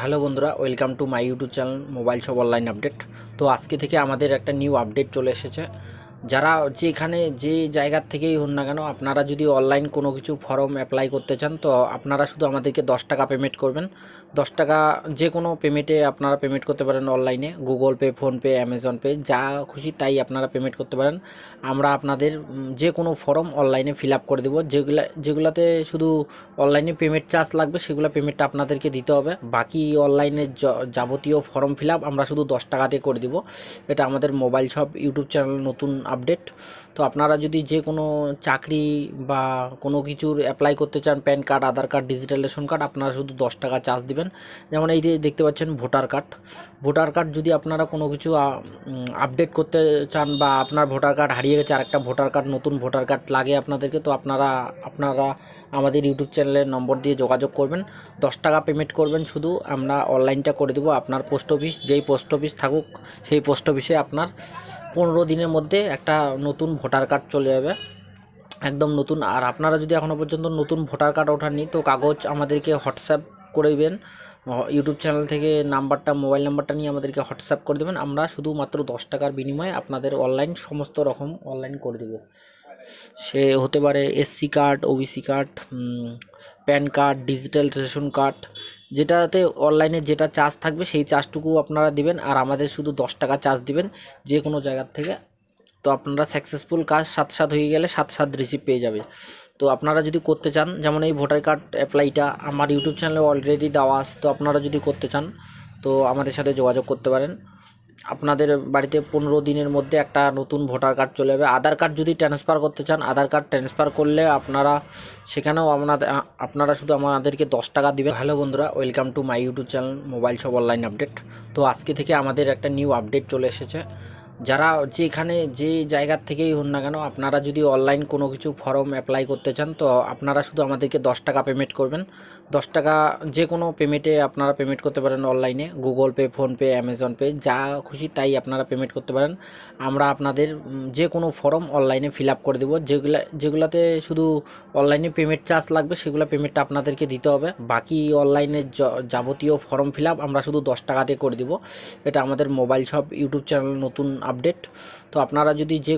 Hello বন্ধুরা, welcome to my YouTube channel mobile সব online update. তো আজকে থেকে আমাদের একটা নিউ আপডেট চলে এসেছে। যারা যেখানে যে জায়গার থেকেই হন না কেন, আপনারা যদি অনলাইন কোনো কিছু ফর্ম অ্যাপ্লাই করতে চান, তো আপনারা শুধু আমাদেরকে দশ টাকা পেমেন্ট করবেন। দশ টাকা যে কোনো পেমেন্টে আপনারা পেমেন্ট করতে পারেন অনলাইনে Google Pay PhonePe Amazon Pay যা খুশি তাই আপনারা পেমেন্ট করতে পারেন। আমরা আপনাদের যে কোনো ফর্ম অনলাইনে ফিল আপ করে দেবো। যেগুলা, যেগুলাতে শুধু অনলাইনে পেমেন্ট চার্জ লাগবে, সেগুলো পেমেন্টটা আপনাদেরকে দিতে হবে। বাকি অনলাইনে যাবতীয় ফর্ম ফিল আপ আমরা শুধু দশ টাকাতে করে দিব। এটা আমাদের মোবাইল শপ ইউটিউব চ্যানেল নতুন আপডেট। তো আপনারা যদি যে কোনো চাকরি বা কোনো কিছুর অ্যাপ্লাই করতে চান PAN card Aadhaar card digital ration card আপনারা শুধু দশ টাকা চার্জ দিবেন। যেমন এই যে দেখতে পাচ্ছেন ভোটার কার্ড ভোটার কার্ড যদি আপনারা কোনো কিছু আপডেট করতে চান বা আপনার ভোটার কার্ড হারিয়ে গেছে আরেকটা ভোটার কার্ড নতুন ভোটার কার্ড লাগে আপনাদেরকে, তো আপনারা আপনারা আমাদের ইউটিউব চ্যানেলের নম্বর দিয়ে যোগাযোগ করবেন। দশ টাকা পেমেন্ট করবেন শুধু। আমরা অনলাইনটা করে দেবো আপনার পোস্ট অফিস যেই পোস্ট অফিস থাকুক, সেই পোস্ট অফিসে আপনার পনেরো দিনের মধ্যে একটা নতুন ভোটার কার্ড চলে যাবে। একদম নতুন। আর আপনারা যদি এখনও পর্যন্ত নতুন ভোটার কার্ড ওঠাননি, তো কাগজ আমাদেরকে হোয়াটসঅ্যাপ করে দেবেন। ইউটিউব চ্যানেল থেকে নাম্বারটা মোবাইল নাম্বারটা নিয়ে আমাদেরকে হোয়াটসঅ্যাপ করে দেবেন। আমরা শুধুমাত্র দশ টাকার বিনিময়ে আপনাদের অনলাইন সমস্ত রকম অনলাইন করে দেবো। সে হতে পারে SC card OBC card PAN card, digital ration card, যেটাতে অনলাইনে যেটা চার্জ থাকবে সেই চার্জটুকু আপনারা দিবেন আর আমাদের শুধু দশ টাকা চার্জ দিবেন যে কোনো জায়গার থেকে। তো আপনারা সাকসেসফুল কাজ সাত সাত হয়ে গেলে সাত সাত রিসিভ পেয়ে যাবে। তো আপনারা যদি করতে চান, যেমন এই ভোটার কার্ড অ্যাপ্লাইটা আমার ইউটিউব চ্যানেলে অলরেডি দেওয়া আছে, তো আপনারা যদি করতে চান, তো আমাদের সাথে যোগাযোগ করতে পারেন। আপনাদের বাড়িতে পনেরো দিনের মধ্যে একটা নতুন ভোটার কার্ড চলে যাবে। আধার কার্ড যদি ট্রান্সফার করতে চান, আধার কার্ড ট্রান্সফার করলে আপনারা সেখানেও আপনাদের আপনারা শুধু আমাদেরকে দশ টাকা দেবেন। হ্যালো বন্ধুরা welcome to my YouTube channel mobile সব অনলাইন আপডেট তো আজকে থেকে আমাদের একটা নিউ আপডেট চলে এসেছে। যারা যেখানে যে জায়গার থেকেই হন না কেন, আপনারা যদি অনলাইন কোনো কিছু ফর্ম অ্যাপ্লাই করতে চান, তো আপনারা শুধু আমাদেরকে দশ টাকা পেমেন্ট করবেন। দশ টাকা যে কোনো পেমেন্টে আপনারা পেমেন্ট করতে পারেন অনলাইনে Google Pay PhonePe Amazon Pay যা খুশি তাই আপনারা পেমেন্ট করতে পারেন। আমরা আপনাদের যে কোনো ফর্ম অনলাইনে ফিল আপ করে দেবো। যেগুলা, যেগুলোতে শুধু অনলাইনে পেমেন্ট চার্জ লাগবে, সেগুলো পেমেন্টটা আপনাদেরকে দিতে হবে। বাকি অনলাইনে যাবতীয় ফর্ম ফিল আপ আমরা শুধু দশ টাকাতে করে দিব। এটা আমাদের মোবাইল শপ ইউটিউব চ্যানেল নতুন আপডেট। তো আপনারা যদি যে